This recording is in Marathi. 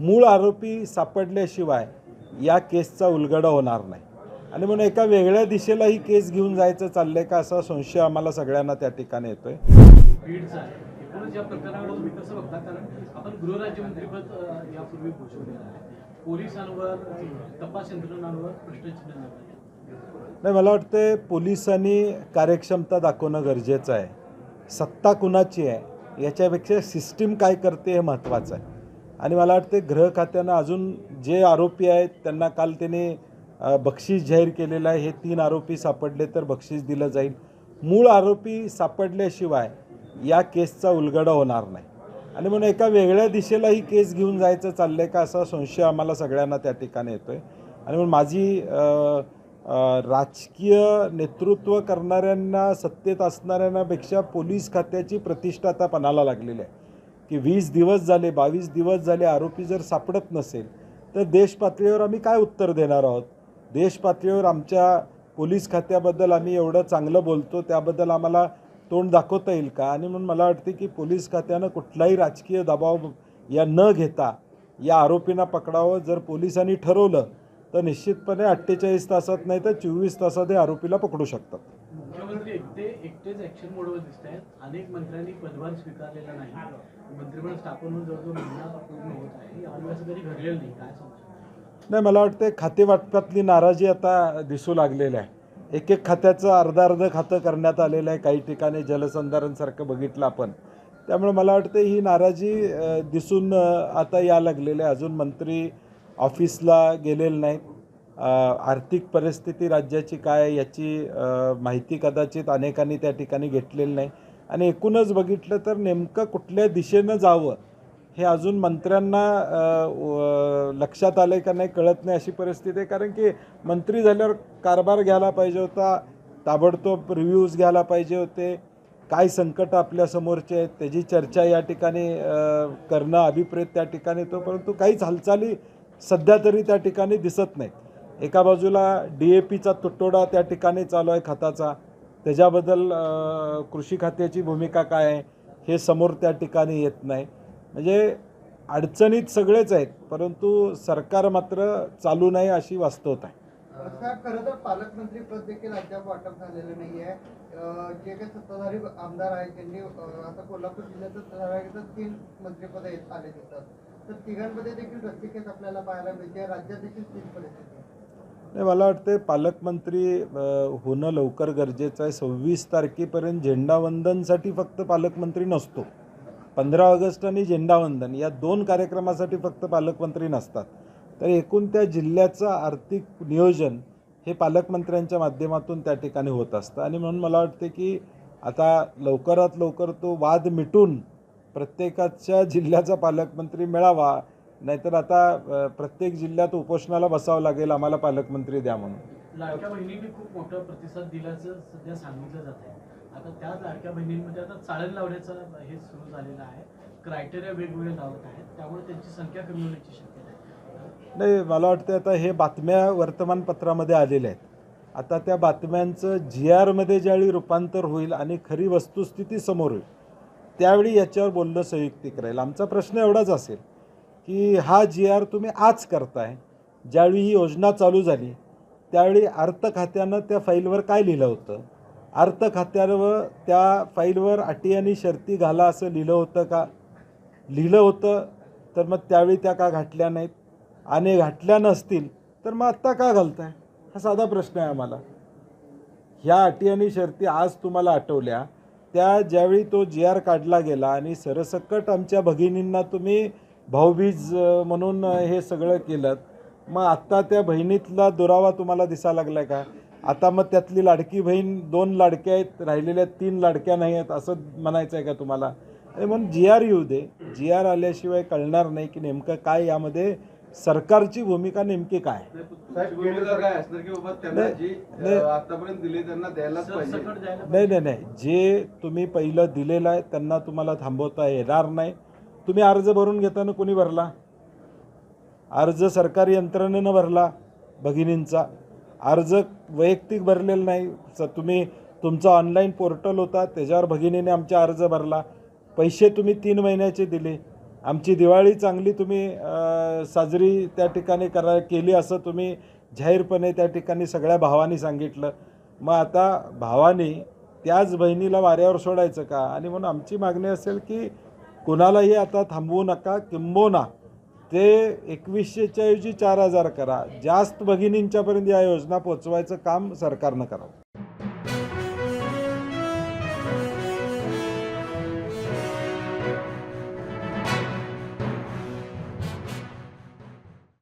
मूळ आरोपी सापडल्याशिवाय या केसचा उलगडा होणार नाही. आणि म्हणून एका वेगळ्या दिशेला ही केस घेऊन जायचं चाललंय का असा संशय आम्हाला सगळ्यांना त्या ठिकाणी येतोय. नाही. मला वाटतं पोलिसांनी कार्यक्षमता दाखवणं गरजेचं आहे. सत्ता कुणाची आहे? याच्यापेक्षा सिस्टीम काय करते हे महत्त्वाचं आहे. आणि मला वाटते गृह खात्यानं अजून जे आरोपी आहेत त्यांना काल त्याने बक्षीस जाहीर केलेलं आहे. हे तीन आरोपी सापडले तर बक्षीस दिलं जाईल. मूळ आरोपी सापडल्याशिवाय या केसचा उलगडा होणार नाही. आणि म्हणून एका वेगळ्या दिशेला ही केस घेऊन जायचं चाललं आहे का असा संशय आम्हाला सगळ्यांना त्या ठिकाणी येतो आहे आणि म्हणून माझी राजकीय नेतृत्व करणाऱ्यांना सत्तेत असणाऱ्यांनापेक्षा पोलीस खात्याची प्रतिष्ठा आता पणाला लागलेली आहे. की वीस दिवस झाले बावीस दिवस झाले आरोपी जर सापडत नसेल तर देशपातळीवर आम्ही काय उत्तर देणार आहोत? देशपातळीवर आमच्या पोलीस खात्याबद्दल आम्ही एवढं चांगलं बोलतो त्याबद्दल आम्हाला तोंड दाखवता येईल का? आणि म्हणून मला वाटते की पोलीस खात्यानं कुठलाही राजकीय दबाव या न घेता या आरोपींना पकडावं. जर पोलिसांनी ठरवलं तर निश्चितपणे अठ्ठेचाळीस तासात नाही तर चोवीस तासात हे आरोपीला पकडू शकतात. मुख्यमंत्री एकटे एकटेच ऍक्शन मोडवर दिसत आहेत अनेक मंत्र्यांनी पदभार स्वीकारलेला नाही. मंत्रिमंडळ स्थापन होऊन जवळजवळ महिना पूर्ण होत आहे. यावेळी असं कधी घडलेलं नाही. काय सांगू नाही मला वाटतं खाते वाटपातली नाराजी आता दिसू लागलेली आहे. एक एक खात्याचं अर्ध अर्ध खातं करण्यात आलेलं आहे. काही ठिकाणी जलसंधारणसारखं बघितलं आपण. त्यामुळे मला वाटतं ही नाराजी दिसून आता या लागलेली आहे. अजून मंत्री ऑफिसला गेलेले नाहीत. आर्थिक परिस्थिती राज्याची काय याची माहिती कदाचित अनेकांनी त्या ठिकाणी घेतलेली नाही. आणि एकूणच बघितलं तर नेमकं कुठल्या दिशेनं जावं हे अजून मंत्र्यांना व- लक्षात आलं का नाही कळत नाही अशी परिस्थिती आहे. कारण की मंत्री झाल्यावर कारभार घ्यायला पाहिजे होता ताबडतोब रिव्ह्यूज घ्यायला पाहिजे होते. काय संकट आपल्यासमोरचे आहेत त्याची चर्चा या ठिकाणी करणं अभिप्रेत त्या ठिकाणी तो परंतु काहीच हालचाली सध्या तरी त्या ठिकाणी दिसत नाहीत. एका बाजूला डी ए पीचा तुटवडा त्या ठिकाणी चालू आहे खताचा. त्याच्याबद्दल कृषी खात्याची भूमिका काय आहे हे समोर त्या ठिकाणी येत नाही. म्हणजे अडचणीत सगळेच आहेत परंतु सरकार मात्र चालू नाही अशी वास्तवता आहे. खरं तर पालकमंत्री पद देखील अद्याप वाटप झालेलं नाही आहे जे काही सत्ताधारी आमदार आहेत त्यांनी आता कोल्हापूर जिल्ह्याचं तीन मंत्रिपद आले तिथं तर तिघांमध्ये देखील रस्तिकेत आपल्याला पाहायला मिळते. राज्यात देखील तीन पद येतात नाही मला वाटते पालकमंत्री होणं लवकर गरजेचं आहे. सव्वीस तारखेपर्यंत झेंडावंदनसाठी फक्त पालकमंत्री नसतो. पंधरा ऑगस्ट आणि झेंडावंदन या दोन कार्यक्रमासाठी फक्त पालकमंत्री नसतात. तर एकूण त्या जिल्ह्याचं आर्थिक नियोजन हे पालकमंत्र्यांच्या माध्यमातून त्या ठिकाणी होत असतं. आणि म्हणून मला वाटते की आता लवकरात लवकर तो वाद मिटून प्रत्येकाच्या जिल्ह्याचा पालकमंत्री मिळावा नाहीतर आता प्रत्येक जिल्ह्यात उपोषणाला बसावं लागेल आम्हाला पालकमंत्री द्या म्हणून. लाडक्या बहिणींनी खूप मोठा प्रतिसाद दिल्याचं सध्या सांगितलं जात आहे. आता त्याच लाडक्या बहिणींमध्ये आता चाळण लावण्याचं हे सुरू झालेलं आहे. क्रायटेरिया वेगवेगळे लावत आहेत. त्यामुळे त्यांची संख्या कमी होण्याची शक्यता आहे. नाही मला वाटतं आता हे बातम्या वर्तमानपत्रामध्ये आलेल्या आहेत. आता त्या बातम्यांचं जी आरमध्ये ज्यावेळी रूपांतर होईल आणि खरी वस्तुस्थिती समोर होईल त्यावेळी याच्यावर बोलणं संयुक्तिक राहील. आमचा प्रश्न एवढाच असेल. की हा जी आर तुम्ही आज करताय. ज्यावेळी ही योजना चालू झाली त्यावेळी अर्थ खात्यानं त्या फाईलवर काय लिहिलं होतं? अर्थ खात्यावर त्या फाईलवर अटी आणि शर्ती घाला असं लिहिलं होतं का? लिहिलं होतं तर मग त्यावेळी त्या का घातल्या नाहीत? आणि घातल्या नसतील तर मग आत्ता का घालताय? हा साधा प्रश्न आहे आम्हाला. ह्या अटी आणि शर्ती आज तुम्हाला आठवल्या. त्या ज्यावेळी तो जी आर काढला गेला आणि सरसकट आमच्या भगिनींना तुम्ही भाऊबीज म्हणून हे सगळं केलं. मग आत्ता त्या बहिणीतला दुरावा तुम्हाला दिसायला लागला का? आता मग त्यातली लाडकी बहीण दोन लाडक्या आहेत राहिलेल्या तीन लाडक्या नाही आहेत असं म्हणायचं आहे का तुम्हाला? आणि म्हणून जी आर येऊ दे. जी आर आल्याशिवाय कळणार नाही की नेमकं काय यामध्ये सरकारची भूमिका नेमकी काय? आहे. नाही नाही नाही. जे तुम्ही पहिलं दिलेलं आहे त्यांना तुम्हाला थांबवता येणार नाही. तुम्ही अर्ज भरून घेताना कोणी भरला? अर्ज सरकारी यंत्रणेनं भरला भगिनींचा. अर्ज वैयक्तिक भरलेला नाही. स तुम्ही तुमचा ऑनलाईन पोर्टल होता त्याच्यावर भगिनीने आमचा अर्ज भरला. पैसे तुम्ही तीन महिन्याचे दिले. आमची दिवाळी चांगली तुम्ही साजरी त्या ठिकाणी करा केली असं तुम्ही जाहीरपणे त्या ठिकाणी सगळ्या भावांनी सांगितलं. मग आता भावानी त्याच बहिणीला वाऱ्यावर सोडायचं का? आणि म्हणून आमची मागणी असेल की कुणालाही आता थांबवू नका किंबोना ते एकवीसशेच्या ऐवजी चार हजार करा. जास्त भगिनींच्यापर्यंत या योजना पोचवायचं काम सरकारनं करावं.